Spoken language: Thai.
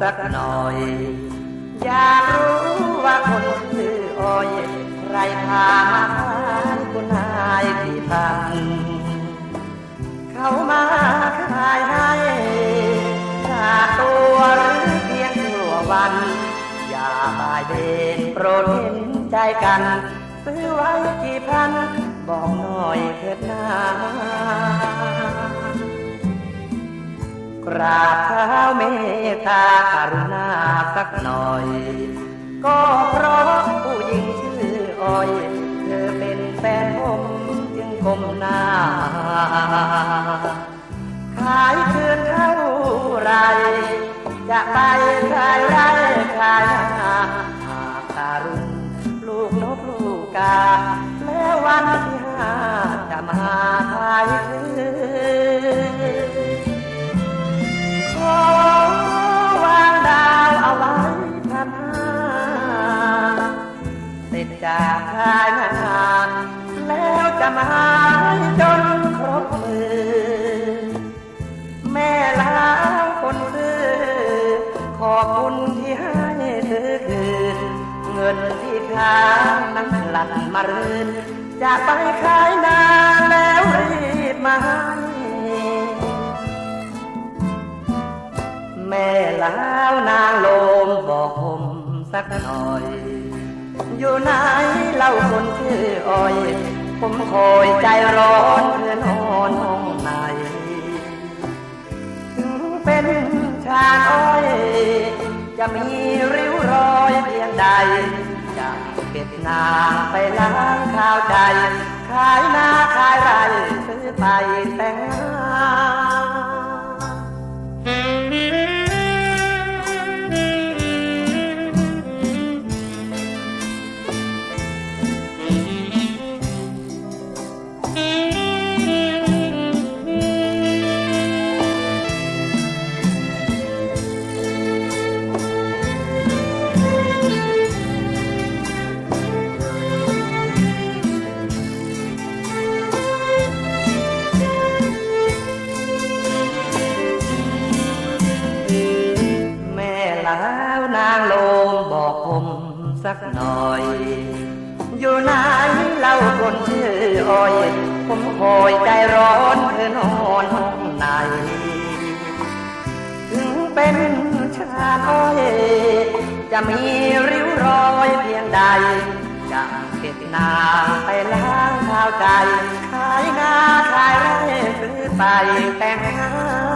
สักหน่อย อยากรู้ว่าคนชื่ออ้อยใครพามาขายคุณนายกี่พันเขามาขายให้ค่าตัวหรือเพียงชั่ววัน อย่าบายเบนโปรดเห็นใจกัน ซื้อไว้กี่พัน บอกหน่อยเถิดนา ราบเท้าเมตตากรุณาสักหน่อย ก็เพราะผู้หญิงชื่ออ้อย เธอเป็นแฟนผมจึงก้มหน้า ขายเกินเท่าไร จะไปขายไรขายนาหากการุณลูกนกลูกกา แล้ววัน แล้จะมาจนครบมือ แม่ลางคนซื้อขอบคุณที่ให้ซื้อคืนเงินที่ค้างนั้นหลั่นมารืนจะไปขายนาแล้วรีบมาให้แม่ลาวนางลมบอกผมสักหน่อย อยู่ไหนเล่าคนชื่ออ้อย ผมคอยใจร้อนเพื่อนอนห้องในถึงเป็นชาอ้อย จะมีริ้วรอยเพียงใดจะเก็บนาไปล้างข้าวใจ ขายนาขายไรซื้อไปแต่ง สักหน่อย อยู่ไหนเล่าคนชื่ออ้อย ผมคอยใจร้อนเธอนอนห้องในถึงเป็นชาอ้อย จะมีริ้วรอยเพียงใด จะเก็บนางไปล้างข้าวใจ ขายงาขายไร่ซื้อไปแต่งงาน